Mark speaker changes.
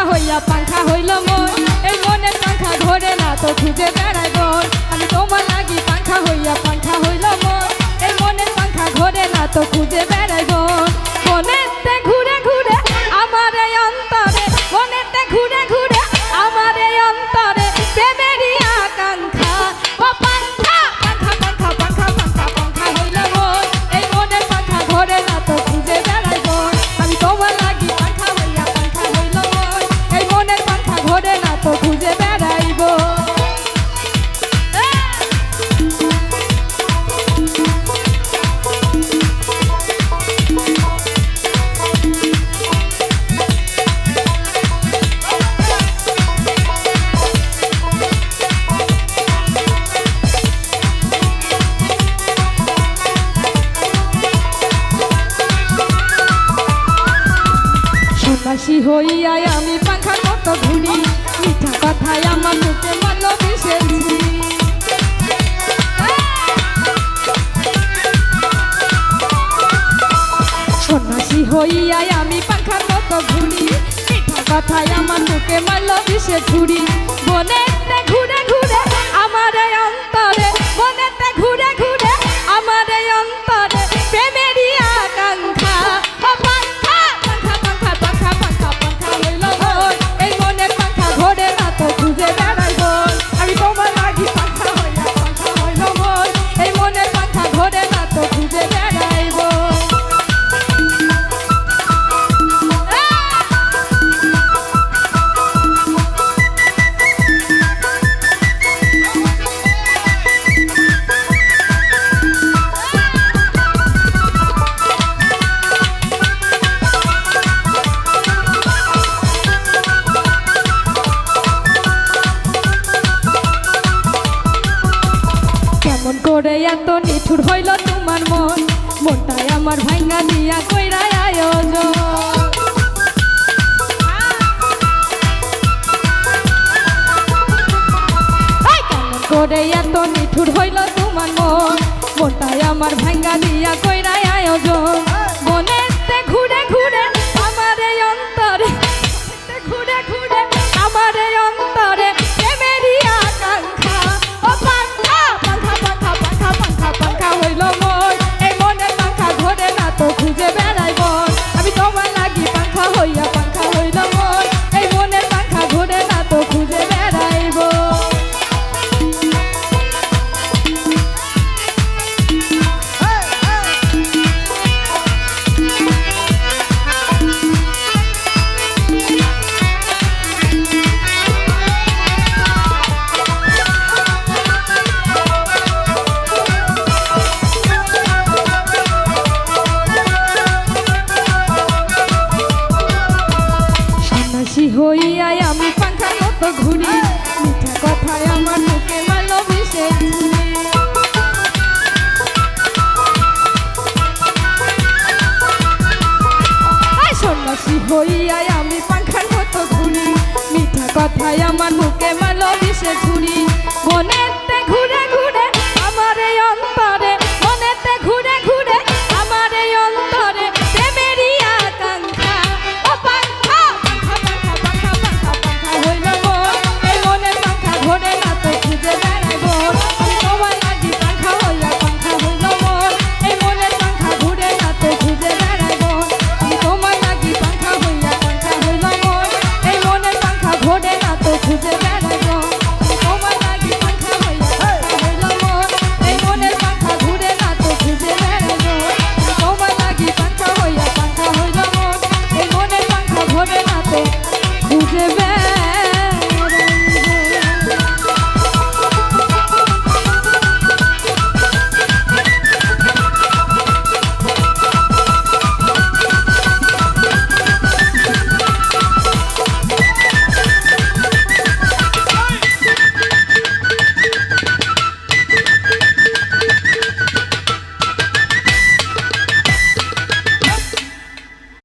Speaker 1: পাংখা হইয়া পাখা হইল মন এই মনের পাখা ধরে না তো খুঁজে বেড়াই বোন আমি তোমার লাগি পাখা হইয়া পাখা হইল মন এই মনের পাখা ধরে না তো খুঁজে বেড়াই সন্ন্যাসী হইয়াই আমি পাখার মতো ঘুরি। মিঠা কথায় আমার মুখে বিষের ঝুড়ি সন্ন্যাসী হইয়াই আমি পাখার মতো ঘুরি। মিঠা কথায় আমার মুখে মারল বিষের ঝুড়ি বনেতে ঘুরে ঘুরে আমার অন্তরে, বনেতে ঘুরে ঘুরে আমার অন্তরে করে এত নিঠুর হইল তোমার মন। মনটাই আমার ভাঙ্গা দিয়া কইরা আয়োজন করে এত নিঠুর হইল তোমার মন। মনটাই আমার ভাঙ্গা দিয়া হইয়া হইয়াই আমি পাখার মতো ঘুরি মিঠা কথায় আমার মুখে। আয় সন্ন্যাসী হইয়াই আমি পাখার মতো ঘুরি মিঠা কথায় আমার মুখে বনে